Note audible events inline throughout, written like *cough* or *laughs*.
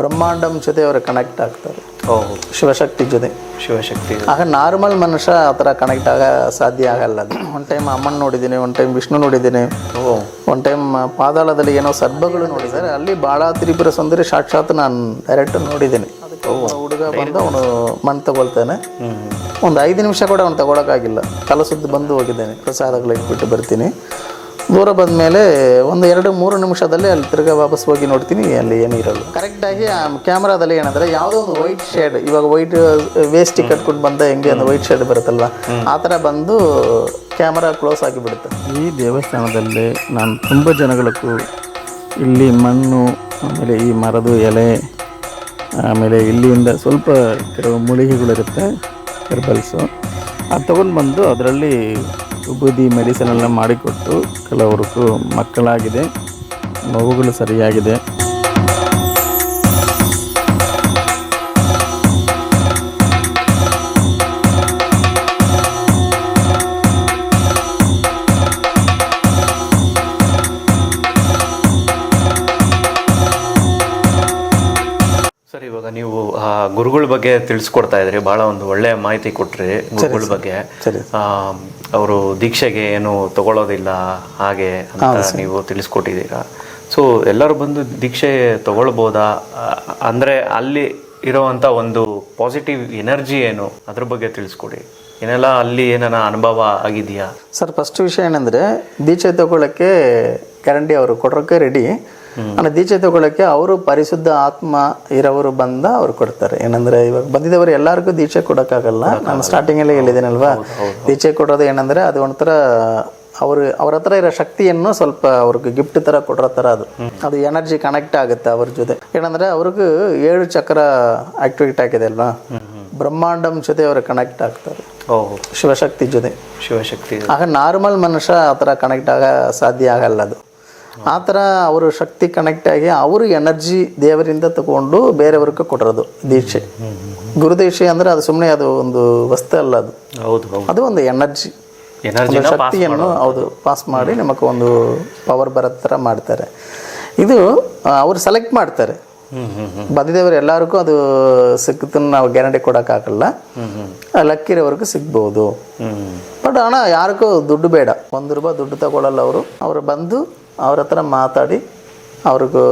ಬ್ರಹ್ಮಾಂಡಂ ಜೊತೆ ಅವರು ಕನೆಕ್ಟ್ ಆಗ್ತಾರೆ. ಓಹ್ ಶಿವಶಕ್ತಿ ಜೊತೆ. ಶಿವಶಕ್ತಿ ಆಗ ನಾರ್ಮಲ್ ಮನುಷ್ಯ ಆ ಥರ ಕನೆಕ್ಟ್ ಆಗ ಸಾಧ್ಯ ಆಗಲ್ಲ ಅದು. ಒನ್ ಟೈಮ್ ಅಮ್ಮನ್ ನೋಡಿದ್ದೀನಿ ಒನ್ ಟೈಮ್ ವಿಷ್ಣು ನೋಡಿದ್ದೀನಿ. ಒನ್ ಟೈಮ್ ಪಾದಾಳದಲ್ಲಿ ಏನೋ ಸರ್ಬಗಳು ನೋಡಿದ್ದಾರೆ. ಅಲ್ಲಿ ಭಾಳ ತ್ರಿಪುರ ಸುಂದರಿ ಸಾಕ್ಷಾತ್ ನಾನು ಡೈರೆಕ್ಟ್ ನೋಡಿದ್ದೀನಿ. ಹುಡುಗ ಬಂದು ಅವನು ಮಣ್ಣು ತಗೊಳ್ತಾನೆ. ಒಂದು ಐದು ನಿಮಿಷ ಕೂಡ ಅವ್ನು ತಗೊಳಕ್ಕಾಗಿಲ್ಲ. ತಲೆ ಸುದ್ದು ಬಂದು ಹೋಗಿದ್ದೇನೆ. ಪ್ರಸಾದಗಳು ಇಟ್ಬಿಟ್ಟು ಬರ್ತೀನಿ. ದೂರ ಬಂದ ಮೇಲೆ ಒಂದು ಎರಡು ಮೂರು ನಿಮಿಷದಲ್ಲಿ ಅಲ್ಲಿ ತಿರ್ಗಾ ವಾಪಸ್ ಹೋಗಿ ನೋಡ್ತೀನಿ ಅಲ್ಲಿ ಏನು ಇರಲ್ಲ. ಕರೆಕ್ಟಾಗಿ ಆ ಕ್ಯಾಮ್ರಾದಲ್ಲಿ ಏನಂದರೆ ಯಾವುದೋ ಒಂದು ವೈಟ್ ಶೇಡ್ ಇವಾಗ ವೈಟ್ ವೇಸ್ಟಿ ಕಟ್ಕೊಂಡು ಬಂದ ಹೆಂಗೆ ಒಂದು ವೈಟ್ ಶೇಡ್ ಬರುತ್ತಲ್ವ ಆ ಥರ ಬಂದು ಕ್ಯಾಮ್ರಾ ಕ್ಲೋಸ್ ಆಗಿಬಿಡುತ್ತೆ. ಈ ದೇವಸ್ಥಾನದಲ್ಲಿ ನಾನು ತುಂಬ ಜನಗಳಿಗೂ ಇಲ್ಲಿ ಮಣ್ಣು ಆಮೇಲೆ ಈ ಮರದ ಎಲೆ ಆಮೇಲೆ ಇಲ್ಲಿಂದ ಸ್ವಲ್ಪ ಕೆಲವು ಮೂಲಿಗೆಗಳಿರುತ್ತೆ ಹೆರ್ಬಲ್ಸು ಅದು ತೊಗೊಂಡು ಬಂದು ಅದರಲ್ಲಿ ಉಬುದಿ ಮೆಡಿಸನ್ ಎಲ್ಲ ಮಾಡಿಕೊಟ್ಟು ಕೆಲವರು ಮಕ್ಕಳಾಗಿದೆ ಮಗುಗಳು ಸರಿಯಾಗಿದೆ. ಗುರುಗಳ ಬಗ್ಗೆ ತಿಳಿಸ್ಕೊಡ್ತಾ ಇದ್ರಿ. ಬಹಳ ಒಂದು ಒಳ್ಳೆ ಮಾಹಿತಿ ಕೊಟ್ರಿ ಗುರುಗಳ ಬಗ್ಗೆ. ಅವರು ದೀಕ್ಷೆಗೆ ಏನು ತಗೊಳ್ಳೋದಿಲ್ಲ ಹಾಗೆ ಅಂತ ನೀವು ತಿಳಿಸ್ಕೊಟ್ಟಿದ್ದೀರಾ. ಸೊ ಎಲ್ಲರೂ ಬಂದು ದೀಕ್ಷೆ ತಗೊಳ್ಬೋದಾ? ಅಂದ್ರೆ ಅಲ್ಲಿ ಇರೋವಂಥ ಒಂದು ಪಾಸಿಟಿವ್ ಎನರ್ಜಿ ಏನು? ಅದ್ರ ಬಗ್ಗೆ ತಿಳಿಸ್ಕೊಡಿ. ಏನೆಲ್ಲ ಅಲ್ಲಿ ಏನಾರ ಅನುಭವ ಆಗಿದೆಯಾ? ಸರ್ ಫಸ್ಟ್ ವಿಷಯ ಏನಂದರೆ ದೀಕ್ಷೆ ತಗೊಳ್ಳೋಕ್ಕೆ ಗ್ಯಾರಂಟಿ ಅವರು ಕೊಡೋಕ್ಕೆ ರೆಡಿ ಅಂದರೆ ದೀಕ್ಷೆ ತಗೊಳ್ಳೋಕ್ಕೆ ಅವರು ಪರಿಶುದ್ಧ ಆತ್ಮ ಇರೋರು ಬಂದ ಅವ್ರು ಕೊಡ್ತಾರೆ. ಏನಂದ್ರೆ ಇವಾಗ ಬಂದಿದ್ದವರು ಎಲ್ಲರಿಗೂ ದೀಕ್ಷೆ ಕೊಡೋಕ್ಕಾಗಲ್ಲ. ನಾನು ಸ್ಟಾರ್ಟಿಂಗಲ್ಲೇ ಹೇಳಿದ್ದೀನಲ್ವಾ? ದೀಕ್ಷೆ ಕೊಡೋದು ಏನಂದ್ರೆ ಅದು ಒಂಥರ ಅವರು ಅವ್ರ ಹತ್ರ ಇರೋ ಶಕ್ತಿಯನ್ನು ಸ್ವಲ್ಪ ಅವ್ರಿಗೆ ಗಿಫ್ಟ್ ತರ ಕೊಡೋ ತರ ಅದು. ಅದು ಎನರ್ಜಿ ಕನೆಕ್ಟ್ ಆಗುತ್ತೆ ಅವ್ರ ಜೊತೆ. ಏನಂದ್ರೆ ಅವ್ರಿಗೂ ಏಳು ಚಕ್ರ ಆಕ್ಟಿವೇಟ್ ಆಗಿದೆ ಅಲ್ವಾ? ಬ್ರಹ್ಮಾಂಡಂ ಜೊತೆ ಅವರು ಕನೆಕ್ಟ್ ಆಗ್ತಾರೆ. ಶಿವಶಕ್ತಿ ಜೊತೆ. ಶಿವಶಕ್ತಿ ಆಗ ನಾರ್ಮಲ್ ಮನುಷ್ಯ ಆ ಥರ ಕನೆಕ್ಟ್ ಆಗ ಸಾಧ್ಯ ಆಗಲ್ಲ ಅದು. ಆ ಥರ ಅವರು ಶಕ್ತಿ ಕನೆಕ್ಟ್ ಆಗಿ ಅವರು ಎನರ್ಜಿ ದೇವರಿಂದ ತಗೊಂಡು ಬೇರೆಯವ್ರಿಗೆ ಕೊಟ್ಟಿರೋದು ದೀಕ್ಷೆ. ಗುರುದೀಕ್ಷೆ ಅಂದರೆ ಅದು ಸುಮ್ಮನೆ ಅದು ಒಂದು ವಸ್ತು ಅಲ್ಲ ಅದು. ಹೌದು ಅದು ಒಂದು ಎನರ್ಜಿ ಶಕ್ತಿಯನ್ನು ಹೌದು ಪಾಸ್ ಮಾಡಿ ನಮಗೆ ಒಂದು ಪವರ್ ಬರೋ ಥರ ಮಾಡ್ತಾರೆ. ಇದು ಅವರು ಸೆಲೆಕ್ಟ್ ಮಾಡ್ತಾರೆ. ಬಂದಿದ್ದವರು ಎಲ್ಲರಿಗೂ ಅದು ಸಿಕ್ಕುತ್ತನ್ನು ನಾವು ಗ್ಯಾರಂಟಿ ಕೊಡೋಕ್ಕಾಗಲ್ಲ. ಲಕ್ಕಿರೋವರೆಗೂ ಸಿಗ್ಬೋದು. ಬಟ್ ಹಣ ಯಾರಿಗೂ ದುಡ್ಡು ಬೇಡ. ಒಂದು ರೂಪಾಯಿ ದುಡ್ಡು ತಗೊಳ್ಳಲ್ಲ ಅವರು. ಅವರು ಬಂದು ಅವ್ರ ಹತ್ರ ಮಾತಾಡಿ ಅವ್ರಿಗೂ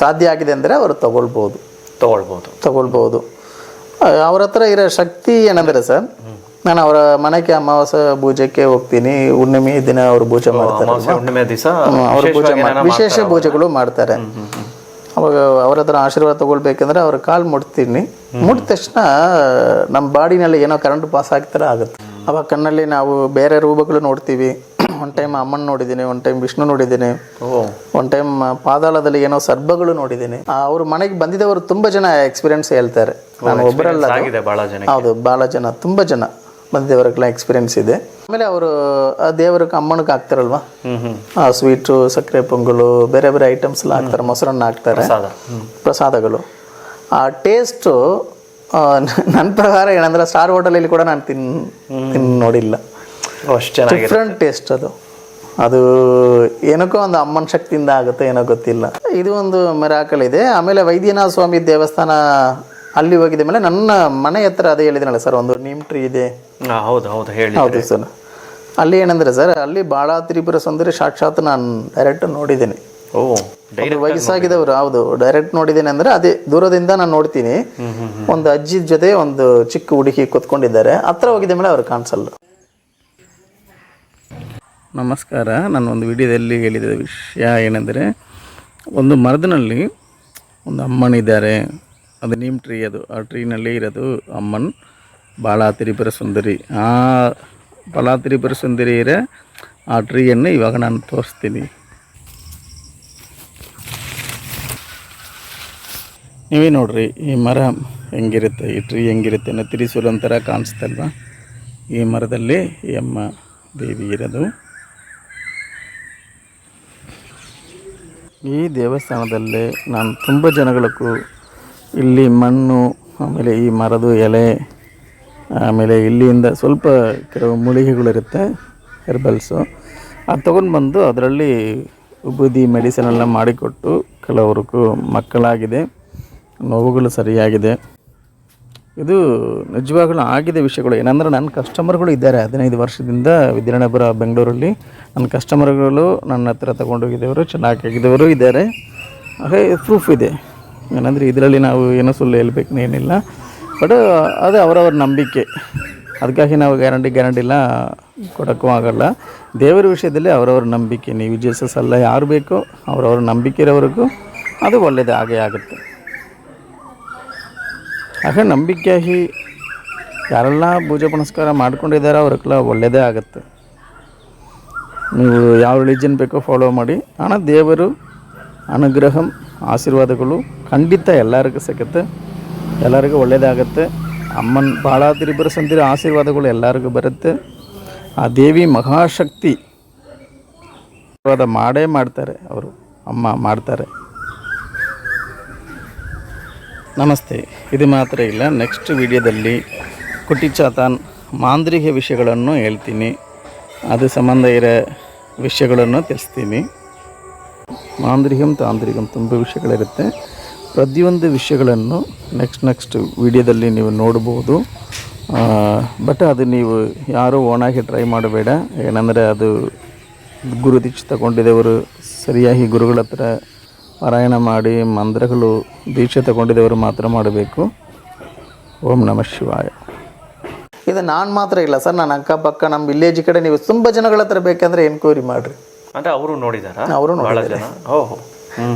ಸಾಧ್ಯ ಆಗಿದೆ ಅಂದರೆ ಅವರು ತಗೊಳ್ಬೋದು. ತಗೊಳ್ಬೋದು. ತಗೊಳ್ಬೋದು. ಅವ್ರ ಹತ್ರ ಇರೋ ಶಕ್ತಿ ಏನಂದರೆ ಸರ್ ನಾನು ಅವರ ಮನೆಗೆ ಅಮಾವಾಸ್ಯ ಪೂಜೆಗೆ ಹೋಗ್ತೀನಿ ಹುಣ್ಣಿಮೆ ದಿನ ಅವರು ಪೂಜೆ ಮಾಡ್ತಾರೆ ಅವರು ಪೂಜೆ ವಿಶೇಷ ಪೂಜೆಗಳು ಮಾಡ್ತಾರೆ. ಅವಾಗ ಅವ್ರ ಹತ್ರ ಆಶೀರ್ವಾದ ತಗೊಳ್ಬೇಕಂದ್ರೆ ಅವ್ರ ಕಾಲು ಮುಟ್ತೀನಿ. ಮುಟ್ಟ ತಕ್ಷಣ ನಮ್ಮ ಬಾಡಿನಲ್ಲಿ ಏನೋ ಕರೆಂಟ್ ಪಾಸ್ ಆಗ್ತಾರೆ ಆಗುತ್ತೆ. ಅವಾಗ ಕಣ್ಣಲ್ಲಿ ನಾವು ಬೇರೆ ರೂಪಗಳು ನೋಡ್ತೀವಿ. ಒನ್ ಟೈಮ್ ಅಮ್ಮನ್ ನೋಡಿದ್ದೀನಿ ಒನ್ ಟೈಮ್ ವಿಷ್ಣು ನೋಡಿದ್ದೀನಿ. ಒನ್ ಟೈಮ್ ಪಾದಾಳದಲ್ಲಿ ಏನೋ ಸರ್ಬಗಳು ನೋಡಿದ್ದೀನಿ. ಅವ್ರ ಮನೆಗೆ ಬಂದಿದ್ದವರು ತುಂಬ ಜನ ಎಕ್ಸ್ಪೀರಿಯನ್ಸ್ ಹೇಳ್ತಾರೆ. ನಾನು ಒಬ್ಬರಲ್ಲ. ಆಗಿದೆ ಬಹಳ ಜನ ಹೌದು ಭಾಳ ಜನ ತುಂಬ ಜನ ಬಂದಿದ್ದವ್ರಿಗೆಲ್ಲ ಎಕ್ಸ್ಪೀರಿಯನ್ಸ್ ಇದೆ. ಆಮೇಲೆ ಅವರು ಆ ದೇವರಿಗೆ ಅಮ್ಮನಿಗೆ ಹಾಕ್ತಾರಲ್ವಾ? ಆ ಸ್ವೀಟು ಸಕ್ಕರೆ ಪೊಂಗಲು ಬೇರೆ ಬೇರೆ ಐಟಮ್ಸ್ ಎಲ್ಲ ಹಾಕ್ತಾರೆ ಮೊಸರನ್ನ ಹಾಕ್ತಾರೆ. ಪ್ರಸಾದಗಳು. ಆ ಟೇಸ್ಟು ನನ್ನ ಪ್ರಕಾರ ಏನಂದ್ರೆ ಸ್ಟಾರ್ ಹೋಟೆಲಲ್ಲಿ ಕೂಡ ನಾನು ತಿನ್ ತಿನ್ ನೋಡಿಲ್ಲ. ಡಿಫ್ರೆಂಟ್ ಟೇಸ್ಟ್ ಅದು. ಅದು ಏನಕ್ಕೋ ಒಂದು ಅಮ್ಮನ ಶಕ್ತಿಯಿಂದ ಆಗುತ್ತೆ ಏನೋ ಗೊತ್ತಿಲ್ಲ. ಇದು ಒಂದು ಮೆರಾಕಲ್ ಇದೆ. ಆಮೇಲೆ ವೈದ್ಯನಾಥ ಸ್ವಾಮಿ ದೇವಸ್ಥಾನ ಅಲ್ಲಿ ಹೋಗಿದ ಮೇಲೆ ನನ್ನ ಮನೆ ಹತ್ರ ಅದೇ ಹೇಳಿದ್ನಲ್ಲ ಸರ್ ಒಂದು ನೀಮ್ ಟ್ರೀ ಇದೆ. ಹೌದು ಹೌದು ಹೇಳಿ ಹೌದು ಸರ್. ಅಲ್ಲಿ ಏನಂದ್ರೆ ಸರ್ ಅಲ್ಲಿ ಬಾಳ ತ್ರಿಪುರ ಸುಂದರಿ ಸಾಕ್ಷಾತ್ ನಾನು ಡೈರೆಕ್ಟ್ ನೋಡಿದ್ದೀನಿ. ಓ. ಒಬ್ರು ವಯಸ್ಸಾಗಿದ್ದವರು ಹೌದು. ಡೈರೆಕ್ಟ್ ನೋಡಿದ್ದೇನೆ ಅಂದ್ರೆ ಅದೇ ದೂರದಿಂದ ನಾನು ನೋಡ್ತೀನಿ. ಒಂದು ಅಜ್ಜಿ ಜೊತೆ ಒಂದು ಚಿಕ್ಕ ಹುಡುಗಿ ಕೂತ್ಕೊಂಡಿದ್ದಾರೆ. ಹತ್ರ ಹೋಗಿದ ಮೇಲೆ ಅವ್ರು ಕಾಣಿಸಲ್ಲ ನಮಸ್ಕಾರ. ನಾನು ಒಂದು ವಿಡಿಯೋದಲ್ಲಿ ಹೇಳಿದ ವಿಷಯ ಏನೆಂದರೆ ಒಂದು ಮರದಿನಲ್ಲಿ ಒಂದು ಅಮ್ಮನಿದ್ದಾರೆ ಅದು ನೀಮ್ ಟ್ರೀ ಅದು. ಆ ಟ್ರೀನಲ್ಲಿ ಇರೋದು ಅಮ್ಮನ್ ಬಾಳ ತಿರಿಪುರ ಸುಂದರಿ. ಆ ಬಾಳ ತಿರಿಪುರ ಸುಂದರಿ ಇರೋ ಆ ಟ್ರೀಯನ್ನು ಇವಾಗ ನಾನು ತೋರಿಸ್ತೀನಿ. ನೀವೇ ನೋಡ್ರಿ, ಈ ಮರ ಹೆಂಗಿರುತ್ತೆ, ಈ ಟ್ರೀ ಹೆಂಗಿರುತ್ತೆ ಅನ್ನೋ ತ್ರಿಶೂಲ ಥರ ಕಾಣಿಸ್ತಲ್ವ? ಈ ಮರದಲ್ಲಿ ಎಮ್ಮ ದೇವಿ ಇರೋದು. ಈ ದೇವಸ್ಥಾನದಲ್ಲಿ ನಾನು ತುಂಬ ಜನಗಳಿಗೂ ಇಲ್ಲಿ ಮಣ್ಣು, ಆಮೇಲೆ ಈ ಮರದ ಎಲೆ, ಆಮೇಲೆ ಇಲ್ಲಿಂದ ಸ್ವಲ್ಪ ಕೆಲವು ಮೂಲಿಗೆಗಳಿರುತ್ತೆ ಹೆರ್ಬಲ್ಸು ಅದು ತೊಗೊಂಡು ಬಂದು ಅದರಲ್ಲಿ ಉಬುದಿ ಮೆಡಿಸಿನ್ ಎಲ್ಲ ಮಾಡಿಕೊಟ್ಟು ಕೆಲವ್ರಿಗೂ ಮಕ್ಕಳಾಗಿದೆ. ನೋವುಗಳು ಸರಿಯಾಗಿದೆ. ಇದು ನಿಜವಾಗ್ಲೂ ಆಗಿದೆ ವಿಷಯಗಳು. ಏನಂದ್ರೆ ನನ್ನ ಕಸ್ಟಮರ್ಗಳು ಇದ್ದಾರೆ ಹದಿನೈದು ವರ್ಷದಿಂದ ವಿದ್ಯಾನಗರ, ಬೆಂಗಳೂರಲ್ಲಿ. ನನ್ನ ಕಸ್ಟಮರ್ಗಳು ನನ್ನ ಹತ್ರ ತಗೊಂಡೋಗಿದ್ದವರು, ಚೆನ್ನಾಗಿ ಆಗಿದ್ದವರು ಇದ್ದಾರೆ. ಹಾಗೆ ಪ್ರೂಫ್ ಇದೆ. ಏನಂದರೆ ಇದರಲ್ಲಿ ನಾವು ಏನೋ ಸುಳ್ಳು ಹೇಳ್ಬೇಕು ಏನಿಲ್ಲ. ಬಟ್ ಅದೇ ಅವರವ್ರ ನಂಬಿಕೆ. ಅದಕ್ಕಾಗಿ ನಾವು ಗ್ಯಾರಂಟಿ ಗ್ಯಾರಂಟಿ ಎಲ್ಲ ಕೊಡೋಕ್ಕೂ ಆಗೋಲ್ಲ. ದೇವರ ವಿಷಯದಲ್ಲಿ ಅವರವ್ರ ನಂಬಿಕೆ. ನೀವು ಜೀಸಸ್ ಅಲ್ಲ ಯಾರು ಬೇಕೋ ಅವರವರ ನಂಬಿಕೆ ಇರೋವರೆಗೂ ಅದು ಒಳ್ಳೆಯದೇ ಆಗೇ ಆಗುತ್ತೆ. ಹಾಗೆ ನಂಬಿಕೆಯಾಗಿ ಯಾರೆಲ್ಲ ಪೂಜೆ ಪುನಸ್ಕಾರ ಮಾಡ್ಕೊಂಡಿದ್ದಾರೆ ಅವ್ರಕ್ಕೆಲ್ಲ ಒಳ್ಳೆಯದೇ ಆಗುತ್ತೆ. ನೀವು ಯಾವ ರಿಲಿಜನ್ ಬೇಕೋ ಫಾಲೋ ಮಾಡಿ. ಹಣ ದೇವರು ಅನುಗ್ರಹ, ಆಶೀರ್ವಾದಗಳು ಖಂಡಿತ ಎಲ್ಲರಿಗೂ ಸಿಗುತ್ತೆ. ಎಲ್ಲರಿಗೂ ಒಳ್ಳೆಯದಾಗತ್ತೆ ಅಮ್ಮನ ಭಾಳ ತಿರುಬರ ಸಂದಿರೋ ಆಶೀರ್ವಾದಗಳು ಎಲ್ಲರಿಗೂ ಬರುತ್ತೆ. ಆ ದೇವಿ ಮಹಾಶಕ್ತಿ. ಆಶೀರ್ವಾದ ಮಾಡೇ ಮಾಡ್ತಾರೆ ಅವರು. ಅಮ್ಮ ಮಾಡ್ತಾರೆ. ನಮಸ್ತೆ. ಇದು ಮಾತ್ರ ಇಲ್ಲ ನೆಕ್ಸ್ಟ್ ವಿಡಿಯೋದಲ್ಲಿ ಕುಟಿಚಾತಾನ್ ಮಾಂದ್ರಿಕ ವಿಷಯಗಳನ್ನು ಹೇಳ್ತೀನಿ. ಅದು ಸಂಬಂಧ ಇರೋ ವಿಷಯಗಳನ್ನು ತಿಳಿಸ್ತೀನಿ. ಮಾಂದ್ರಿಕಂ ತಾಂತ್ರಿಕಂ ತುಂಬ ವಿಷಯಗಳಿರುತ್ತೆ. ಪ್ರತಿಯೊಂದು ವಿಷಯಗಳನ್ನು ನೆಕ್ಸ್ಟ್ ನೆಕ್ಸ್ಟ್ ವಿಡಿಯೋದಲ್ಲಿ ನೀವು ನೋಡ್ಬೋದು. ಬಟ್ ಅದು ನೀವು ಯಾರೂ ಓನಾಗಿ ಟ್ರೈ ಮಾಡಬೇಡ. ಏನಂದರೆ ಅದು ಗುರು ದೀಕ್ಷೆ ತಗೊಂಡಿದ್ದವರು ಸರಿಯಾಗಿ ಗುರುಗಳ ಹತ್ರ ಪಾರಾಯಣ ಮಾಡಿ ಮಂತ್ರಗಳು ದೀಕ್ಷೆ ತಗೊಂಡಿದ್ದವರು ಮಾತ್ರ ಮಾಡಬೇಕು. ಓಂ ನಮಃ ಶಿವಾಯ. ಇದು ನಾನು ಮಾತ್ರ ಇಲ್ಲ ಸರ್ ನಾನು ಅಕ್ಕಪಕ್ಕ ನಮ್ಮ ವಿಲೇಜ್ ಕಡೆ ನೀವು ತುಂಬ ಜನಗಳ ಹತ್ರ ಬೇಕಂದ್ರೆ ಎನ್ಕ್ವೈರಿ ಮಾಡಿರಿ. ಅಂದ್ರೆ ಅವರು ನೋಡಿದಾರ? ಅವರು ಬಹಳ ಜನ? ಓಹೋ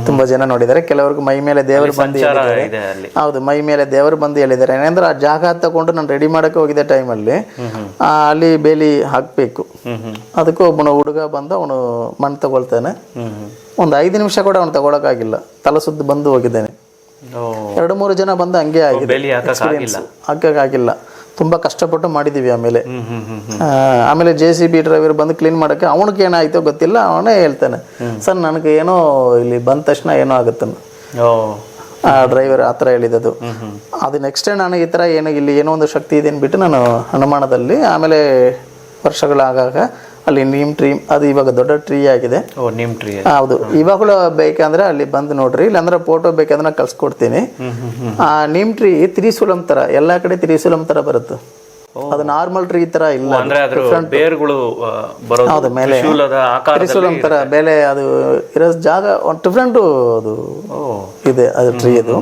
ತುಂಬ ಜನ ನೋಡಿದ್ದಾರೆ. ಕೆಲವ್ರಿಗೆ ಮೈ ಮೇಲೆ ದೇವರು ಬಂದು ಇದೆ ಅಲ್ಲಿ. ಹೌದು ಮೈ ಮೇಲೆ ದೇವರು ಬಂದು ಹೇಳಿದ್ದಾರೆ. ಏನಂದ್ರೆ ಆ ಜಾಗ ತಗೊಂಡು ನಾನು ರೆಡಿ ಮಾಡಕ್ಕೆ ಹೋಗಿದ್ದೆ ಟೈಮಲ್ಲಿ ಅಲ್ಲಿ ಬೇಲಿ ಹಾಕಬೇಕು. ಅದಕ್ಕೂ ಒಬ್ಬನ ಹುಡುಗ ಬಂದು ಅವನು ಮಣ್ಣು ತಗೊಳ್ತಾನೆ. ಒಂದು ಐದು ನಿಮಿಷ ಕೂಡ ಅವನು ತಗೊಳಕ್ಕಾಗಿಲ್ಲ. ತಲೆ ಸುದ್ದು ಬಂದು ಹೋಗಿದ್ದೇನೆ. ಎರಡು ಮೂರು ಜನ ಬಂದು ಹಂಗೆ ಆಗಿದೆ. ಹಾಕಕ್ಕಾಗಿಲ್ಲ ತುಂಬ ಕಷ್ಟಪಟ್ಟು ಮಾಡಿದ್ದೀವಿ ಆಮೇಲೆ. ಆಮೇಲೆ ಜೆ ಸಿ ಬಿ ಡ್ರೈವರ್ ಬಂದು ಕ್ಲೀನ್ ಮಾಡಕ್ಕೆ ಅವನಿಗೆ ಏನಾಯ್ತೋ ಗೊತ್ತಿಲ್ಲ ಅವನೇ ಹೇಳ್ತಾನೆ ಸರ್ ನನಗೆ ಏನೋ ಇಲ್ಲಿ ಬಂದ ತಕ್ಷಣ ಏನೋ ಆಗುತ್ತೆ ಓ. ಆ ಡ್ರೈವರ್ ಆ ಥರ ಹೇಳಿದ್ದು ಅದು ನೆಕ್ಸ್ಟ್ ನಾನು ಈ ಥರ ಏನು ಇಲ್ಲಿ ಏನೋ ಒಂದು ಶಕ್ತಿ ಇದೆ ಅಂದ್ಬಿಟ್ಟು ನಾನು ಅನುಮಾನದಲ್ಲಿ ಆಮೇಲೆ ವರ್ಷಗಳಾಗಾಗ ಅಲ್ಲಿ ನೀಮ್ ಟ್ರೀ ಅದು ಇವಾಗ ದೊಡ್ಡ ಟ್ರೀ ಆಗಿದೆ. ಓ ನಿಮ್ ಟ್ರೀ ಹೌದು. ಇವಾಗಲೂ ಬೇಕಂದ್ರೆ ಅಲ್ಲಿ ಬಂದು ನೋಡ್ರಿ. ಇಲ್ಲಾಂದ್ರೆ ಫೋಟೋ ಬೇಕಂದ್ರೆ ನಾನು ಕಳ್ಸ್ಕೊಡ್ತೀನಿ. ಆ ನೀಮ್ ಟ್ರೀ ತ್ರಿಶೂಲಂ ಥರ ಎಲ್ಲ ಕಡೆ ತ್ರಿಶೂಲಂ ಥರ ಬರುತ್ತೆ. ಅದು ನಾರ್ಮಲ್ ಟ್ರೀ ತರ ಇಲ್ಲ. ಬೇರ್ಗಳು ಮೇಲೆ ತ್ರಿಶೂಲಂ ಥರ ಬೆಲೆ ಅದು ಇರೋ ಜಾಗ ಒಂದು ಡಿಫ್ರೆಂಟು ಅದು ಇದೆ ಅದು ಟ್ರೀ ಅದು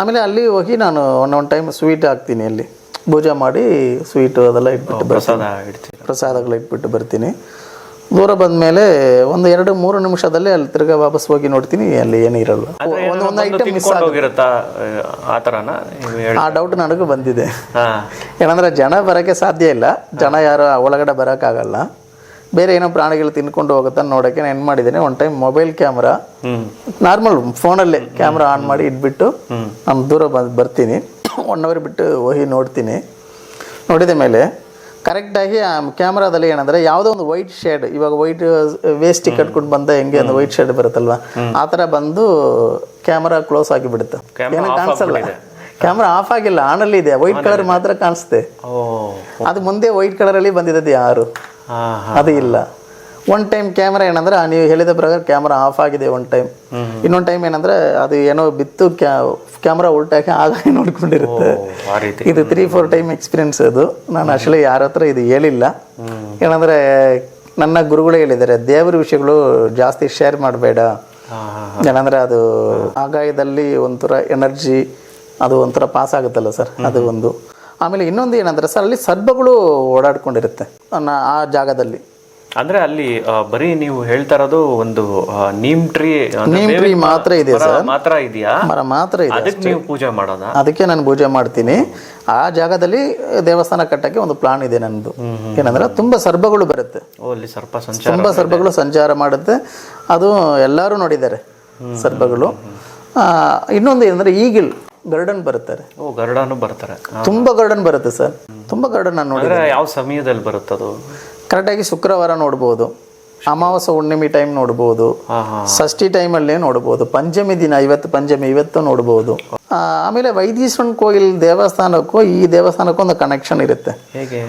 ಆಮೇಲೆ ಅಲ್ಲಿ ಹೋಗಿ ನಾನು ಒನ್ ಒನ್ ಟೈಮ್ ಸ್ವೀಟ್ ಹಾಕ್ತೀನಿ ಅಲ್ಲಿ. ಪೂಜೆ ಮಾಡಿ ಸ್ವೀಟು ಅದೆಲ್ಲ ಇಟ್ಬಿಟ್ಟು ಪ್ರಸಾದ ಇಡ್ತೀನಿ ಪ್ರಸಾದಗಳು ಇಟ್ಬಿಟ್ಟು ಬರ್ತೀನಿ. ದೂರ ಬಂದಮೇಲೆ ಒಂದು ಎರಡು ಮೂರು ನಿಮಿಷದಲ್ಲಿ ಅಲ್ಲಿ ತಿರ್ಗಾ ವಾಪಸ್ ಹೋಗಿ ನೋಡ್ತೀನಿ ಅಲ್ಲಿ ಏನೂ ಇರಲ್ಲ. ಒಂದು ಒಂದು ಐಟಮ್ ಮಿಸ್ ಆ ಥರನ ನೀವು ಆ ಡೌಟ್ ನನಗೂ ಬಂದಿದೆ. ಏನಂದ್ರೆ ಜನ ಬರೋಕ್ಕೆ ಸಾಧ್ಯ ಇಲ್ಲ. ಜನ ಯಾರು ಒಳಗಡೆ ಬರೋಕ್ಕಾಗಲ್ಲ. ಬೇರೆ ಏನೋ ಪ್ರಾಣಿಗಳು ತಿನ್ಕೊಂಡು ಹೋಗುತ್ತಾ ನೋಡೋಕ್ಕೆ ನಾನು ಏನು ಮಾಡಿದ್ದೀನಿ one time mobile camera normal ಫೋನಲ್ಲೇ ಕ್ಯಾಮ್ರಾ ಆನ್ ಮಾಡಿ ಇಟ್ಬಿಟ್ಟು ನಾನು ದೂರ ಬಂದು ಬರ್ತೀನಿ. ಒನ್ ಅವರ್ ಬಿಟ್ಟು ಹೋಗಿ ನೋಡ್ತೀನಿ. ನೋಡಿದ ಮೇಲೆ ಕರೆಕ್ಟಾಗಿ ಆ ಕ್ಯಾಮ್ರಾದಲ್ಲಿ ಏನಂದರೆ ಯಾವುದೋ ಒಂದು ವೈಟ್ ಶೇಡ್ ಇವಾಗ ವೈಟ್ ವೇಸ್ಟ್ ಕಟ್ಕೊಂಡು ಬಂದ ಹೆಂಗೆ ಒಂದು ವೈಟ್ ಶೇಡ್ ಬರುತ್ತಲ್ವಾ? ಆ ಥರ ಬಂದು ಕ್ಯಾಮ್ರಾ ಕ್ಲೋಸ್ ಆಗಿಬಿಡುತ್ತೆ. ಬಿಡುತ್ತೆ ಏನೂ ಕಾಣಿಸಲ್ಲ. ಕ್ಯಾಮ್ರಾ ಆಫ್ ಆಗಿಲ್ಲ ಆನಲ್ಲಿ ಇದೆ. ವೈಟ್ ಕಲರ್ ಮಾತ್ರ ಕಾಣಿಸುತ್ತೆ. ಅದು ಮುಂದೆ ವೈಟ್ ಕಲರಲ್ಲಿ ಬಂದಿದ್ದು ಯಾರು? ಅದು ಇಲ್ಲ. ಒನ್ ಟೈಮ್ ಕ್ಯಾಮ್ರಾ ಏನಂದ್ರೆ ನೀವು ಹೇಳಿದ ಪ್ರಕಾರ ಕ್ಯಾಮ್ರಾ ಆಫ್ ಆಗಿದೆ ಒನ್ ಟೈಮ್ ಇನ್ನೊಂದು ಟೈಮ್ ಏನಂದ್ರೆ ಅದು ಏನೋ ಬಿತ್ತು ಕ್ಯಾ ಕ್ಯಾಮ್ರಾ ಉಲ್ಟಾಕಿ ಆಗ ನೋಡ್ಕೊಂಡಿರುತ್ತೆ. ಇದು ತ್ರೀ ಫೋರ್ ಟೈಮ್ ಎಕ್ಸ್ಪೀರಿಯನ್ಸ್ ಅದು. ನಾನು ಆಕ್ಚುಲಿ ಯಾರ ಹತ್ರ ಇದು ಹೇಳಿಲ್ಲ. ಏನಂದ್ರೆ ನನ್ನ ಗುರುಗಳು ಹೇಳಿದ್ದಾರೆ ದೇವರ ವಿಷಯಗಳು ಜಾಸ್ತಿ ಶೇರ್ ಮಾಡಬೇಡ. ಏನಂದ್ರೆ ಅದು ಆಗಾಯದಲ್ಲಿ ಒಂಥರ ಎನರ್ಜಿ ಅದು ಒಂಥರ ಪಾಸ್ ಆಗುತ್ತಲ್ಲ ಸರ್ ಅದು ಒಂದು. ಆಮೇಲೆ ಇನ್ನೊಂದು ಏನಂದ್ರೆ ಸರ್ ಅಲ್ಲಿ ಸರ್ಬಗಳು ಓಡಾಡ್ಕೊಂಡಿರುತ್ತೆ ಆ ಜಾಗದಲ್ಲಿ. ಅಂದ್ರೆ ಅಲ್ಲಿ ಬರೀ ನೀವು ಹೇಳ್ತಾ ಇರೋದು ಒಂದು ನೀಮ್ ಟ್ರೀ ನೀಮ್ ಟ್ರೀ ಮಾತ್ರ ಇದೆ ಸರ್? ಮಾತ್ರ ಇದೆಯಾ? ಮರ ಮಾತ್ರ ಇದೆ ಅದಕ್ಕೆ ನೀವು ಪೂಜೆ ಮಾಡೋದಾ? ಅದಕ್ಕೆ ನಾನು ಪೂಜೆ ಮಾಡ್ತೀನಿ. ಆ ಜಾಗದಲ್ಲಿ ದೇವಸ್ಥಾನ ಕಟ್ಟಕ್ಕೆ ಒಂದು ಪ್ಲಾನ್ ಇದೆ ನನ್ನದು ಏನಂದ್ರೆ ತುಂಬಾ ಸರ್ಬಗಳು ಬರುತ್ತೆ. ಸರ್ಪ ಸಂಚಾರ ತುಂಬಾ ಸರ್ಬಗಳು ಸಂಚಾರ ಮಾಡುತ್ತೆ. ಅದು ಎಲ್ಲರೂ ನೋಡಿದ್ದಾರೆ ಸರ್ಬಗಳು ಆ, ಇನ್ನೊಂದು ಏನಂದ್ರೆ ಈಗಿಲ್ ಗರ್ಡನ್ ಬರುತ್ತಾರೆ. ಓ ಗಾರ್ಡನ್ ಬರ್ತಾರೆ. ತುಂಬಾ ಗಾರ್ಡನ್ ಬರುತ್ತೆ ಸರ್. ತುಂಬಾ ಗಾರ್ಡನ್ ನಾನು ನೋಡಿದ್ರೆ ಯಾವ ಸಮಯದಲ್ಲಿ ಬರುತ್ತದು? ಕರೆಕ್ಟಾಗಿ ಶುಕ್ರವಾರ ನೋಡ್ಬೋದು. ಅಮಾವಾಸ್ಯ ಹುಣ್ಣಿಮೆ ಟೈಮ್ ನೋಡ್ಬೋದು. ಷಷ್ಠಿ ಟೈಮಲ್ಲೇ ನೋಡ್ಬೋದು. ಪಂಚಮಿ ದಿನ ಇವತ್ತು ಪಂಚಮಿ ಇವತ್ತು ನೋಡ್ಬೋದು. ಆಮೇಲೆ ವೈದೀಶ್ವರನ್ ಕೋಯಿಲ್ ದೇವಸ್ಥಾನಕ್ಕೂ ಈ ದೇವಸ್ಥಾನಕ್ಕೂ ಒಂದು ಕನೆಕ್ಷನ್ ಇರುತ್ತೆ.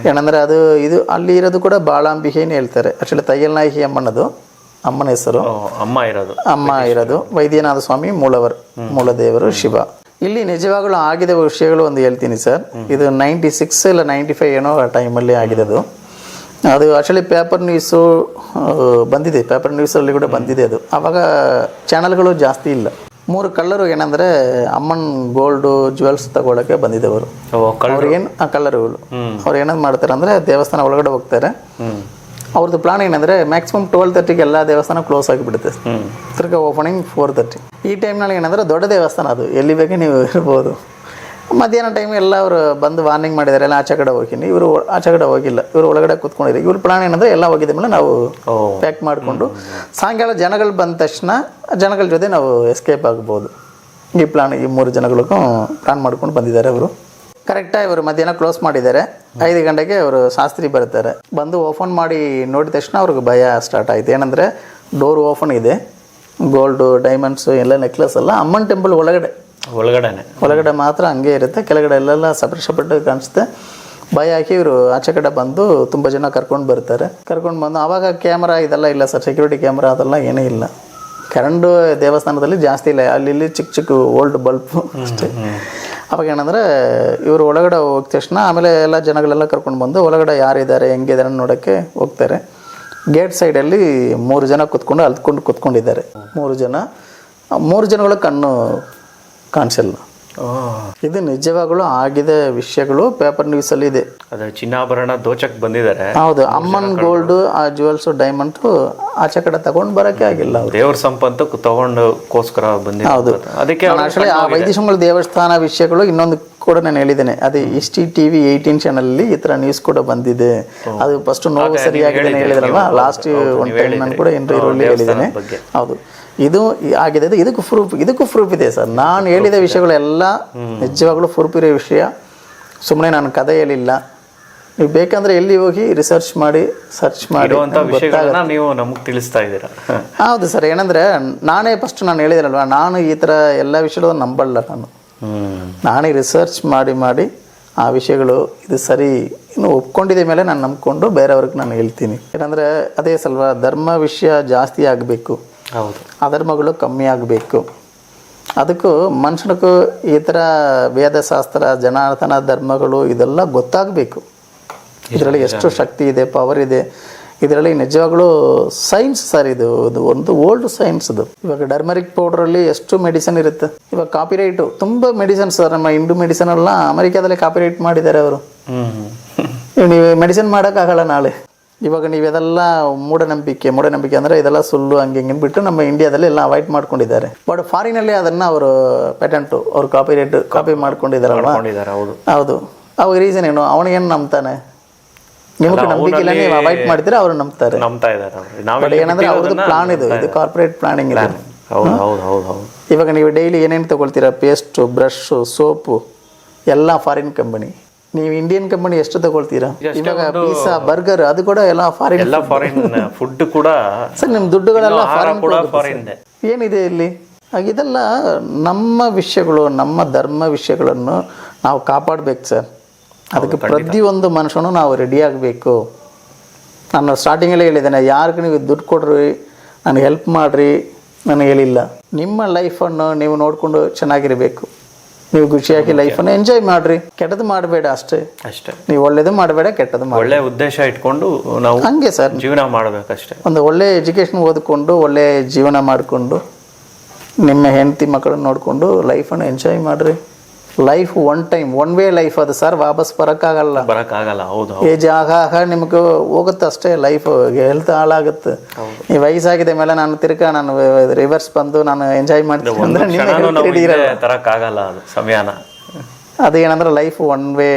ಏನಂದ್ರೆ ಅದು ಇದು ಅಲ್ಲಿ ಇರೋದು ಕೂಡ ಬಾಳಾಂಬಿಕೆನೇ ಹೇಳ್ತಾರೆ. ಆಕ್ಚುಲಿ ತಯ್ಯಲ್ನಾಯಕಿ ಅಮ್ಮನದು ಅಮ್ಮನ ಹೆಸರು. ಅಮ್ಮ ಇರೋದು. ಅಮ್ಮ ಇರೋದು. ವೈದ್ಯನಾಥ ಸ್ವಾಮಿ ಮೂಲವರ್ ಮೂಲದೇವರು ಶಿವ. ಇಲ್ಲಿ ನಿಜವಾಗ್ಲೂ ಆಗಿದ ವಿಷಯಗಳು ಒಂದು ಹೇಳ್ತೀನಿ ಸರ್. ಇದು ನೈಂಟಿ ಸಿಕ್ಸ್ ಇಲ್ಲ ನೈಂಟಿ ಫೈವ್ ಏನೋ ಆ ಟೈಮಲ್ಲಿ ಆಗಿದೆ ಅದು ಆ್ಯಕ್ಚುಲಿ ಪೇಪರ್ ನ್ಯೂಸು ಬಂದಿದೆ. ಪೇಪರ್ ನ್ಯೂಸಲ್ಲಿ ಕೂಡ ಬಂದಿದೆ ಅದು. ಆವಾಗ ಚಾನಲ್ಗಳು ಜಾಸ್ತಿ ಇಲ್ಲ. ಮೂರು ಕಲ್ಲರು ಏನಂದರೆ ಅಮ್ಮನ್ ಗೋಲ್ಡು ಜ್ಯುವೆಲ್ಸ್ ತಗೊಳ್ಳೋಕೆ ಬಂದಿದೆ ಅವರು. ಕಳ್ ಅವ್ರಿಗೇನು ಆ ಕಲ್ಲರುಗಳು ಅವ್ರು ಏನಂದ್ ಮಾಡ್ತಾರೆ ಅಂದರೆ ದೇವಸ್ಥಾನ ಒಳಗಡೆ ಹೋಗ್ತಾರೆ. ಅವ್ರದ್ದು ಪ್ಲಾನ್ ಏನಂದರೆ ಮ್ಯಾಕ್ಸಿಮಮ್ ಟ್ವೆಲ್ ತರ್ಟಿಗೆ ಎಲ್ಲ ದೇವಸ್ಥಾನ ಕ್ಲೋಸ್ ಆಗಿಬಿಡುತ್ತೆ. ತಿರ್ಗಾ ಓಪನಿಂಗ್ ಫೋರ್ ತರ್ಟಿ ಈ ಟೈಮ್ನಲ್ಲಿ ಏನಂದ್ರೆ ದೊಡ್ಡ ದೇವಸ್ಥಾನ ಅದು. ಎಲ್ಲಿ ಬೇಕೇ ನೀವು ಇರ್ಬೋದು. ಮಧ್ಯಾಹ್ನ ಟೈಮ್ ಎಲ್ಲ ಅವರು ಬಂದು ವಾರ್ನಿಂಗ್ ಮಾಡಿದ್ದಾರೆ ಎಲ್ಲ ಆಚೆ ಕಡೆ ಹೋಗಿನಿ. ಇವರು ಆಚೆ ಕಡೆ ಹೋಗಿಲ್ಲ. ಇವರು ಒಳಗಡೆ ಕೂತ್ಕೊಂಡಿದ್ದಾರೆ ಇವ್ರ ಪ್ಲಾನ್ ಏನಂದರೆ ಎಲ್ಲ ಹೋಗಿದ ಮೇಲೆ ನಾವು ಪ್ಯಾಕ್ ಮಾಡಿಕೊಂಡು ಸಾಯಂಕಾಲ ಜನಗಳು ಬಂದ ತಕ್ಷಣ ಜನಗಳ ಜೊತೆ ನಾವು ಎಸ್ಕೇಪ್ ಆಗ್ಬೋದು. ಈ ಪ್ಲಾನ್ ಈ ಮೂರು ಜನಗಳಿಗೂ ಪ್ಲಾನ್ ಮಾಡ್ಕೊಂಡು ಬಂದಿದ್ದಾರೆ ಅವರು. ಕರೆಕ್ಟಾಗಿ ಇವರು ಮಧ್ಯಾಹ್ನ ಕ್ಲೋಸ್ ಮಾಡಿದ್ದಾರೆ. ಐದು ಗಂಟೆಗೆ ಅವರು ಶಾಸ್ತ್ರಿ ಬರ್ತಾರೆ. ಬಂದು ಓಪನ್ ಮಾಡಿ ನೋಡಿದ ತಕ್ಷಣ ಅವ್ರಿಗೆ ಭಯ ಸ್ಟಾರ್ಟ್ ಆಯಿತು. ಏನಂದರೆ ಡೋರ್ ಓಪನ್ ಇದೆ. ಗೋಲ್ಡು ಡೈಮಂಡ್ಸು ಎಲ್ಲ ನೆಕ್ಲೆಸ್ ಎಲ್ಲ ಅಮ್ಮನ್ ಟೆಂಪಲ್ ಒಳಗಡೆ. ಒಳಗಡೆನೆ. ಒಳಗಡೆ ಮಾತ್ರ ಹಂಗೆ ಇರುತ್ತೆ. ಕೆಳಗಡೆ ಎಲ್ಲೆಲ್ಲ ಸಪ್ರೇಟ್ ಸಪ್ರೇಟ್ ಕಾಣಿಸುತ್ತೆ. ಭಯ ಹಾಕಿ ಇವರು ಆಚೆ ಕಡೆ ಬಂದು ತುಂಬ ಜನ ಕರ್ಕೊಂಡು ಬರ್ತಾರೆ. ಕರ್ಕೊಂಡು ಬಂದು ಆವಾಗ ಕ್ಯಾಮ್ರಾ ಇದೆಲ್ಲ ಇಲ್ಲ ಸರ್. ಸೆಕ್ಯೂರಿಟಿ ಕ್ಯಾಮ್ರಾ ಅದೆಲ್ಲ ಏನೂ ಇಲ್ಲ. ಕರೆಂಟು ದೇವಸ್ಥಾನದಲ್ಲಿ ಜಾಸ್ತಿ ಇಲ್ಲ. ಅಲ್ಲಿ ಇಲ್ಲಿ ಚಿಕ್ಕ ಚಿಕ್ಕ ಓಲ್ಡ್ ಬಲ್ಬ್ ಅಷ್ಟೇ. ಅವಾಗ ಏನಂದರೆ ಇವರು ಒಳಗಡೆ ಹೋಗಿದ ತಕ್ಷಣ ಆಮೇಲೆ ಎಲ್ಲ ಜನಗಳೆಲ್ಲ ಕರ್ಕೊಂಡು ಬಂದು ಒಳಗಡೆ ಯಾರಿದ್ದಾರೆ ಹೆಂಗಿದ್ದಾರೆ ನೋಡೋಕ್ಕೆ ಹೋಗ್ತಾರೆ. ಗೇಟ್ ಸೈಡಲ್ಲಿ ಮೂರು ಜನ ಕುತ್ಕೊಂಡು ಅಲ್ತ್ಕೊಂಡು ಕುತ್ಕೊಂಡಿದ್ದಾರೆ. ಮೂರು ಜನ ಮೂರು ಜನಗಳ ಕಣ್ಣು ಕಾಣಿಸಲ್ಲ. ಇದು ನಿಜವಾಗಲೂ ಆಗಿದ ವಿಷಯಗಳು ಪೇಪರ್ ನ್ಯೂಸ್ ಅಲ್ಲಿ ಇದೆ. ಅದೇ ಚಿನ್ನಾಭರಣ ದೋಚಕ್ ಬಂದಿದ್ದಾರೆ. ಹೌದು ಅಮ್ಮನ್ ಗೋಲ್ಡ್ ಆ ಜುವೆಲ್ಸ್ ಡೈಮಂಡ್ ಆಚೆ ಕಡೆ ತಗೊಂಡ್ ಬರಕ್ಕೆ ಆಗಿಲ್ಲ ದೇವರ ಸಂಪತ್ತು ಬಂದಿದೆ. ಬಂದಿದ್ದು ಅದಕ್ಕೆ ಆ ವೈದ್ಯಶಂಗಳ ದೇವಸ್ಥಾನ ವಿಷಯಗಳು ಇನ್ನೊಂದು ಕೂಡ ನಾನು ಹೇಳಿದ್ದೇನೆ. ಅದೇ S T TV eighteen channel ಅಲ್ಲಿ ಈ ತರ ನ್ಯೂಸ್ ಕೂಡ ಬಂದಿದೆ. ಅದು ಫಸ್ಟ್ ನೋವು ಸರಿಯಾಗಿದೆ ಹೇಳಿದ್ರಲ್ಲ ಹೇಳಿದ್ರಲ್ವಾ? ಲಾಸ್ಟ್ ಒಂದು ಟೈಮ್ ನಾನು ಕೂಡ ಇಂಟರ್ವ್ಯೂ ಹೇಳಿದ್ದೇನೆ. ಹೌದು. ಇದು ಆಗಿದೆ. ಅದು ಇದಕ್ಕೂ ಪ್ರೂಫ್ ಇದಕ್ಕೂ ಪ್ರೂಫ್ ಇದೆ ಸರ್. ನಾನು ಹೇಳಿದ ವಿಷಯಗಳೆಲ್ಲ ನಿಜವಾಗ್ಲೂ ಪ್ರೂಫ್ ಇರೋ ವಿಷಯ. ಸುಮ್ಮನೆ ನಾನು ಕಥೆ ಹೇಳಿಲ್ಲ. ನೀವು ಬೇಕಂದ್ರೆ ಎಲ್ಲಿ ಹೋಗಿ ರಿಸರ್ಚ್ ಮಾಡಿ ಸರ್ಚ್ ಮಾಡಿ ನೀವು ನಮಗೆ ತಿಳಿಸ್ತಾ ಇದ್ದೀರಾ? ಹೌದು ಸರ್. ಏನಂದ್ರೆ ನಾನೇ ಫಸ್ಟ್ ನಾನು ಹೇಳಿದ್ರಲ್ವ ನಾನು ಈ ಥರ ಎಲ್ಲ ವಿಷಯಗಳು ನಂಬಲ್ಲ ನಾನು. ನಾನೇ ರಿಸರ್ಚ್ ಮಾಡಿ ಮಾಡಿ ಆ ವಿಷಯಗಳು ಇದು ಸರಿ ಇನ್ನು ಒಪ್ಕೊಂಡಿದ ಮೇಲೆ ನಾನು ನಂಬ್ಕೊಂಡು ಬೇರೆಯವ್ರಿಗೆ ನಾನು ಹೇಳ್ತೀನಿ. ಏನಂದ್ರೆ ಅದೇ ಸ್ವಲ್ಪ ಧರ್ಮ ವಿಷಯ ಜಾಸ್ತಿ ಆಗಬೇಕು. ಹೌದು. ಅಧರ್ಮಗಳು ಕಮ್ಮಿ ಆಗಬೇಕು. ಅದಕ್ಕೂ ಮನುಷ್ಯನಿಗೂ ಈ ಥರ ವೇದಶಾಸ್ತ್ರ ಜನಾರ್ದನ ಧರ್ಮಗಳು ಇದೆಲ್ಲ ಗೊತ್ತಾಗಬೇಕು. ಇದರಲ್ಲಿ ಎಷ್ಟು ಶಕ್ತಿ ಇದೆ ಪವರ್ ಇದೆ. ಇದರಲ್ಲಿ ನಿಜವಾಗ್ಲೂ ಸೈನ್ಸ್ ಸರ್ ಇದು. ಒಂದು ಓಲ್ಡ್ ಸೈನ್ಸ್ ಇದು ಇವಾಗ ಡರ್ಮರಿಕ್ ಪೌಡ್ರಲ್ಲಿ ಎಷ್ಟು ಮೆಡಿಸಿನ್ ಇರುತ್ತೆ. ಇವಾಗ ಕಾಪಿರೈಟು ತುಂಬ ಮೆಡಿಸಿನ್ ಸರ್ ನಮ್ಮ ಇಂಡು ಮೆಡಿಸಿನ್ ಎಲ್ಲ ಅಮೆರಿಕಾದಲ್ಲಿ ಕಾಪಿರೈಟ್ ಮಾಡಿದ್ದಾರೆ ಅವರು. ನೀವು ಮೆಡಿಸಿನ್ ಮಾಡೋಕ್ಕಾಗಲ್ಲ ನಾಳೆ. ಇವಾಗ ನೀವು ಇದೆಲ್ಲ ಮೂಢನಂಬಿಕೆ ಮೂಢನಂಬಿಕೆ ಅಂದರೆ ಇದೆಲ್ಲ ಸುಳ್ಳು ಹಂಗೆ ಹಿಂಗೆ ಬಿಟ್ಟು ನಮ್ಮ ಇಂಡಿಯಾದಲ್ಲಿ ಎಲ್ಲ ಅವಾಯ್ಡ್ ಮಾಡ್ಕೊಂಡಿದ್ದಾರೆ. ಬಟ್ ಫಾರಿನಲ್ಲಿ ಅದನ್ನು ಅವರು ಪೇಟೆಂಟು ಅವ್ರು ಕಾಪಿ ರೇಟ್ ಕಾಪಿ ಮಾಡ್ಕೊಂಡಿದ್ದಾರಲ್ವಾ? ಮಾಡ್ಕೊಂಡಿದ್ದಾರೆ ಹೌದು. ಹೌದು. ಅವಾಗ ರೀಸನ್ ಏನು? ಅವನಿಗೇನು ನಂಬ್ತಾನೆ? ನಿಮಗೆ ನಂಬಿಕೆ ಇಲ್ಲ ನೀವು ಅವಾಯ್ಡ್ ಮಾಡ್ತೀರಾ ಅವ್ರು ನಂಬ್ತಾರೆ. ನಂಬ್ತಾ ಇದ್ದಾರೆ ನಾವೆಲ್ಲ ಏನಂದ್ರೆ ಅವ್ರದ್ದು ಪ್ಲಾನ್ ಇದು ಇದು ಕಾರ್ಪೊರೇಟ್ ಪ್ಲಾನಿಂಗ್ ಇದೆ. ಹೌದು ಹೌದು ಹೌದು ಹೌದು. ಇವಾಗ ನೀವು ಡೈಲಿ ಏನೇನು ತಗೊಳ್ತೀರಾ? ಪೇಸ್ಟು ಬ್ರಷು ಸೋಪು ಎಲ್ಲ ಫಾರಿನ್ ಕಂಪನಿ ನೀವು ಇಂಡಿಯನ್ ಕಂಪನಿ ಎಷ್ಟು ತಗೊಳ್ತೀರಾ? ಇವಾಗ ಪಿಜ್ಜಾ ಬರ್ಗರ್ ಅದು ಕೂಡ ಎಲ್ಲ ಫಾರಿನ್ ಎಲ್ಲ ಫಾರಿನ್ ಫುಡ್ ಕೂಡ ಸರ್ ನಿಮ್ಮ ದುಡ್ಡುಗಳೆಲ್ಲ ಫಾರಿನ್ ಏನಿದೆ ಇಲ್ಲಿ? ಇದೆಲ್ಲ ನಮ್ಮ ವಿಷಯಗಳು ನಮ್ಮ ಧರ್ಮ ವಿಷಯಗಳನ್ನು ನಾವು ಕಾಪಾಡಬೇಕು ಸರ್ ಅದಕ್ಕೆ ಪ್ರತಿಯೊಂದು ಮನುಷ್ಯನು ನಾವು ರೆಡಿ ಆಗಬೇಕು. ನಾನು ಸ್ಟಾರ್ಟಿಂಗಲ್ಲೇ ಹೇಳಿದ್ದೇನೆ ಯಾರಿಗೂ ನೀವು ದುಡ್ಡು ಕೊಡ್ರಿ ನನಗೆ ಹೆಲ್ಪ್ ಮಾಡಿರಿ ನಾನು ಹೇಳಿಲ್ಲ. ನಿಮ್ಮ ಲೈಫನ್ನು ನೀವು ನೋಡಿಕೊಂಡು ಚೆನ್ನಾಗಿರಬೇಕು. ನೀವು ಖುಷಿಯಾಗಿ ಲೈಫನ್ನು ಎಂಜಾಯ್ ಮಾಡ್ರಿ. ಕೆಟ್ಟದ್ದು ಮಾಡಬೇಡ ಅಷ್ಟೇ. ಅಷ್ಟೇ. ನೀವು ಒಳ್ಳೇದು ಮಾಡಬೇಡ ಕೆಟ್ಟದ್ದು ಒಳ್ಳೆ ಉದ್ದೇಶ ಇಟ್ಕೊಂಡು ನಾವು ಹಂಗೆ ಸರ್. ಜೀವನ ಮಾಡಬೇಕಷ್ಟೇ. ಒಂದು ಒಳ್ಳೆ ಎಜುಕೇಶನ್ ಓದಿಕೊಂಡು ಒಳ್ಳೆ ಜೀವನ ಮಾಡಿಕೊಂಡು ನಿಮ್ಮ ಹೆಂಡತಿ ಮಕ್ಕಳನ್ನ ನೋಡಿಕೊಂಡು ಲೈಫನ್ನು ಎಂಜಾಯ್ ಮಾಡಿರಿ. Life one time one way life ಅದು ಸರ್ ವಾಪಸ್ ಬರೋಕ್ಕಾಗಲ್ಲ. ಬರೋಕ್ಕಾಗಲ್ಲ ಹೌದು ಏಜ್ ಆಗ ಆಗ ನಿಮಗೆ ಹೋಗುತ್ತೆ ಅಷ್ಟೇ ಲೈಫ್ ಹೆಲ್ತ್ ಹಾಳಾಗುತ್ತೆ. ಈ ವಯಸ್ಸಾಗಿದೆ ಮೇಲೆ ನಾನು ತಿರ್ಗಾ ನಾನು ರಿವರ್ಸ್ ಬಂದು ನಾನು ಎಂಜಾಯ್ ಮಾಡ್ತೀನಿ ಅಂದ್ರೆ ತರಕ್ಕಾಗಲ್ಲ ಅದು ಸಮಯನ ಅದು ಏನಂದ್ರೆ life one way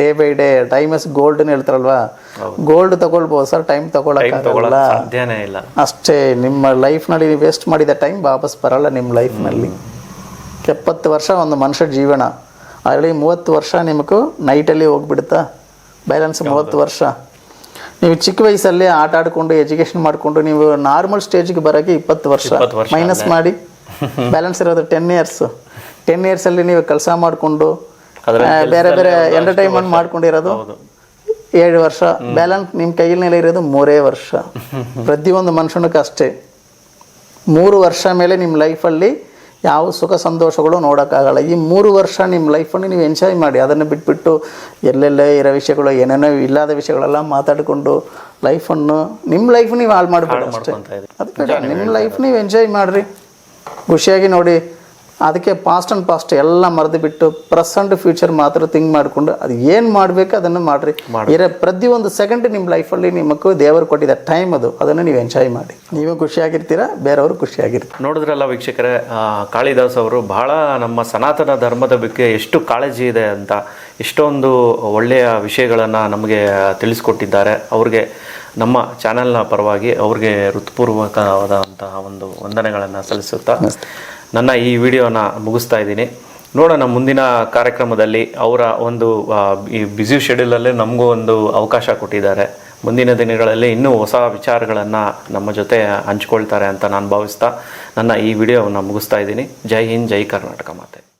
day by day time is gold ಹೇಳ್ತಾರಲ್ವಾ? Gold ತಗೊಳ್ಬೋದು ಸರ್ ಟೈಮ್ ತಗೊಳಕ್ಕಾಗಲ್ಲ. ಇಲ್ಲ. ಅಷ್ಟೇ ನಿಮ್ಮ ಲೈಫ್ನಲ್ಲಿ ನೀವು ವೇಸ್ಟ್ ಮಾಡಿದ ಟೈಮ್ ವಾಪಸ್ ಬರಲ್ಲ ನಿಮ್ಮ ಲೈಫ್ನಲ್ಲಿ ಎಪ್ಪತ್ತು ವರ್ಷ ಒಂದು ಮನುಷ್ಯ ಜೀವನ. ಅದರಲ್ಲಿ ಮೂವತ್ತು ವರ್ಷ ನಿಮಗೂ ನೈಟಲ್ಲಿ ಹೋಗ್ಬಿಡುತ್ತಾ? ಬ್ಯಾಲೆನ್ಸ್ ಮೂವತ್ತು ವರ್ಷ. ನೀವು ಚಿಕ್ಕ ವಯಸ್ಸಲ್ಲಿ ಆಟ ಆಡಿಕೊಂಡು ಎಜುಕೇಷನ್ ಮಾಡಿಕೊಂಡು ನೀವು ನಾರ್ಮಲ್ ಸ್ಟೇಜ್ಗೆ ಬರೋಕ್ಕೆ ಇಪ್ಪತ್ತು ವರ್ಷ. ಮೈನಸ್ ಮಾಡಿ. *laughs* ಬ್ಯಾಲೆನ್ಸ್ ಇರೋದು ಟೆನ್ ಇಯರ್ಸ್ ಟೆನ್ ಇಯರ್ಸಲ್ಲಿ ನೀವು ಕೆಲಸ ಮಾಡಿಕೊಂಡು ಬೇರೆ ಬೇರೆ ಎಂಟರ್ಟೈನ್ಮೆಂಟ್ ಮಾಡ್ಕೊಂಡಿರೋದು ಏಳು ವರ್ಷ. ಬ್ಯಾಲೆನ್ಸ್ ನಿಮ್ಮ ಕೈಯಲ್ಲಿ ಇರೋದು ಮೂರೇ ವರ್ಷ. *laughs* ಪ್ರತಿಯೊಂದು ಮನುಷ್ಯನಿಗೆ ಅಷ್ಟೇ. ಮೂರು ವರ್ಷ ಮೇಲೆ ನಿಮ್ಮ ಲೈಫಲ್ಲಿ ಯಾವ ಸುಖ ಸಂತೋಷಗಳು ನೋಡೋಕ್ಕಾಗಲ್ಲ. ಈ ಮೂರು ವರ್ಷ ನಿಮ್ಮ ಲೈಫನ್ನು ನೀವು ಎಂಜಾಯ್ ಮಾಡಿ. ಅದನ್ನು ಬಿಟ್ಬಿಟ್ಟು ಎಲ್ಲೆಲ್ಲೇ ಇರೋ ವಿಷಯಗಳು ಏನೇನೋ ಇಲ್ಲದ ವಿಷಯಗಳೆಲ್ಲ ಮಾತಾಡಿಕೊಂಡು ಲೈಫನ್ನು ನಿಮ್ಮ ಲೈಫ್ ನೀವು ಹಾಳು ಮಾಡಬೇಡಿ ಅಷ್ಟೇ. ಅಂತ ಇದೆ ಅದು ಬೇಡ. ನಿಮ್ಮ ಲೈಫ್ ನೀವು ಎಂಜಾಯ್ ಮಾಡಿರಿ ಖುಷಿಯಾಗಿ ನೋಡಿ ಅದಕ್ಕೆ ಪಾಸ್ಟ್ ಆ್ಯಂಡ್ ಪಾಸ್ಟ್ ಎಲ್ಲ ಮರೆದು ಬಿಟ್ಟು ಪ್ರೆಸೆಂಟ್ ಫ್ಯೂಚರ್ ಮಾತ್ರ ಥಿಂಕ್ ಮಾಡಿಕೊಂಡು ಅದು ಏನು ಮಾಡಬೇಕು ಅದನ್ನು ಮಾಡಿರಿ. ಇರೋ ಪ್ರತಿಯೊಂದು ಸೆಕೆಂಡ್ ನಿಮ್ಮ ಲೈಫಲ್ಲಿ ನಿಮಗೂ ದೇವರು ಕೊಟ್ಟಿದ್ದ ಟೈಮ್ ಅದು ಅದನ್ನು ನೀವು ಎಂಜಾಯ್ ಮಾಡಿ. ನೀವು ಖುಷಿಯಾಗಿರ್ತೀರಾ ಬೇರೆಯವರು ಖುಷಿಯಾಗಿರ್ತೀರ. ನೋಡಿದ್ರಲ್ಲ ವೀಕ್ಷಕರೇ ಕಾಳಿದಾಸ್ ಅವರು ಬಹಳ ನಮ್ಮ ಸನಾತನ ಧರ್ಮದ ಬಗ್ಗೆ ಎಷ್ಟು ಕಾಳಜಿ ಇದೆ ಅಂತ ಎಷ್ಟೊಂದು ಒಳ್ಳೆಯ ವಿಷಯಗಳನ್ನು ನಮಗೆ ತಿಳಿಸ್ಕೊಟ್ಟಿದ್ದಾರೆ. ಅವ್ರಿಗೆ ನಮ್ಮ ಚಾನೆಲ್ನ ಪರವಾಗಿ ಅವ್ರಿಗೆ ಹೃತ್ಪೂರ್ವಕವಾದಂತಹ ಒಂದು ವಂದನೆಗಳನ್ನು ಸಲ್ಲಿಸುತ್ತಾ ನನ್ನ ಈ ವಿಡಿಯೋನ ಮುಗಿಸ್ತಾ ಇದ್ದೀನಿ. ನೋಡೋಣ ಮುಂದಿನ ಕಾರ್ಯಕ್ರಮದಲ್ಲಿ ಅವರ ಒಂದು ಈ ಬ್ಯುಸಿ ಶೆಡ್ಯೂಲಲ್ಲೇ ನಮಗೂ ಒಂದು ಅವಕಾಶ ಕೊಟ್ಟಿದ್ದಾರೆ. ಮುಂದಿನ ದಿನಗಳಲ್ಲಿ ಇನ್ನೂ ಹೊಸ ವಿಚಾರಗಳನ್ನು ನಮ್ಮ ಜೊತೆ ಹಂಚ್ಕೊಳ್ತಾರೆ ಅಂತ ನಾನು ಭಾವಿಸ್ತಾ ನನ್ನ ಈ ವಿಡಿಯೋವನ್ನು ಮುಗಿಸ್ತಾ ಇದ್ದೀನಿ. ಜೈ ಹಿಂದ್, ಜೈ ಕರ್ನಾಟಕ ಮಾತೆ.